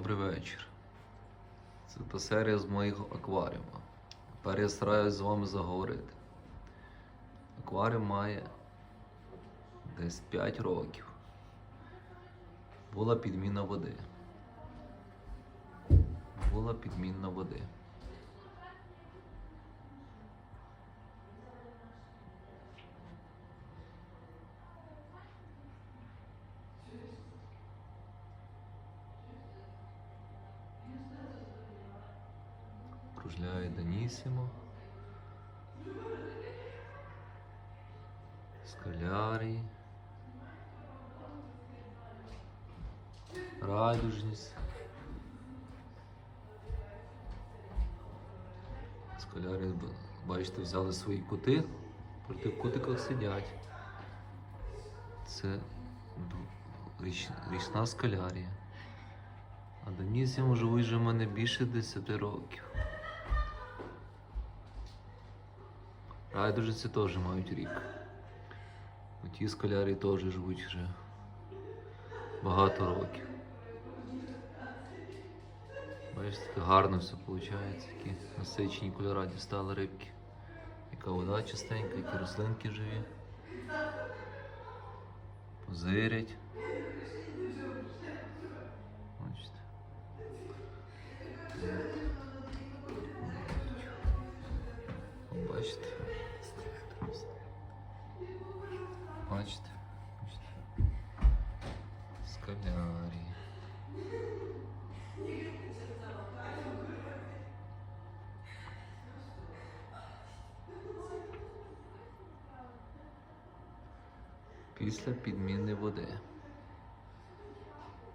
Добрий вечір. Це та серія з моїх акваріума. Тепер я стараюсь з вами заговорити. Акваріум має десь 5 років. Була підміна води. Була підміна води. Кружляє Данісімо. Скалярій. Радужність. Скалярі, бачите, взяли свої кути, проти в кутиках сидять. Це річ, річна скалярія. А Данісімо живуть вже в мене більше 10 років. Райдужиці теж мають рік. Ті скалярі теж живуть вже багато років. Бачите, гарно все виходить, такі насичені кольора дістали рибки. Яка вода чистенька, які рослинки живі. Позирять. Бачите? Бачите? Після підміни води.